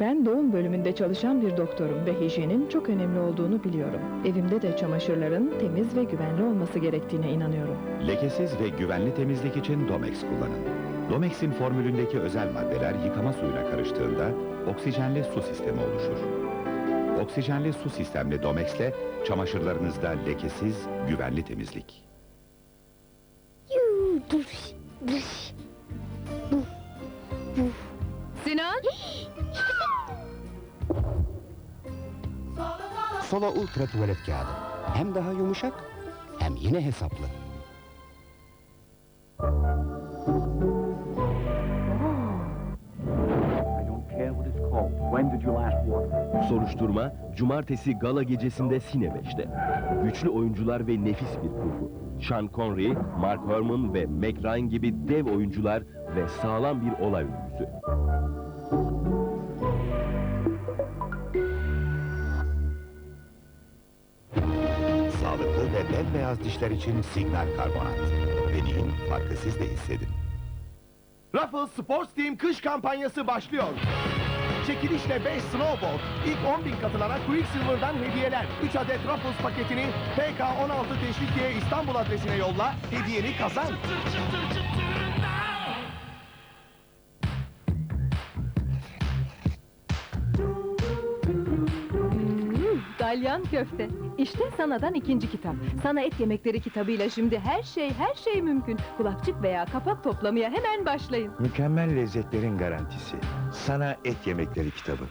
Ben doğum bölümünde çalışan bir doktorum ve hijyenin çok önemli olduğunu biliyorum. Evimde de çamaşırların temiz ve güvenli olması gerektiğine inanıyorum. Lekesiz ve güvenli temizlik için Domex kullanın. Domex'in formülündeki özel maddeler yıkama suyuna karıştığında oksijenli su sistemi oluşur. Oksijenli su sistemli Domex'le çamaşırlarınızda lekesiz, güvenli temizlik. Yuu, duş, duş. Sinan! Sola Ultra tuvalet kağıdı. Hem daha yumuşak hem yine hesaplı. I don't care what it's called. When did you last water? Soruşturma, cumartesi gala gecesinde Sinebeş'te. Güçlü oyuncular ve nefis bir kurgu. Sean Connery, Mark Herman ve Meg Ryan gibi dev oyuncular ve sağlam bir olay örgüsü. Ve bembeyaz dişler için Signal Karbonat. Deneyin, farkı siz de hissedin. Ruffles Sports Team kış kampanyası başlıyor. Çekilişle 5 snowboard, ilk 10 bin katılana Quicksilver'dan hediyeler. 3 adet Ruffles paketini PK16 Teşvikiye İstanbul adresine yolla, hediyeni kazan. Dalyan köfte. İşte sanadan ikinci kitap. Sana et yemekleri kitabıyla şimdi her şey her şey mümkün. Kulakçık veya kapak toplamaya hemen başlayın. Mükemmel lezzetlerin garantisi. Sana et yemekleri kitabı.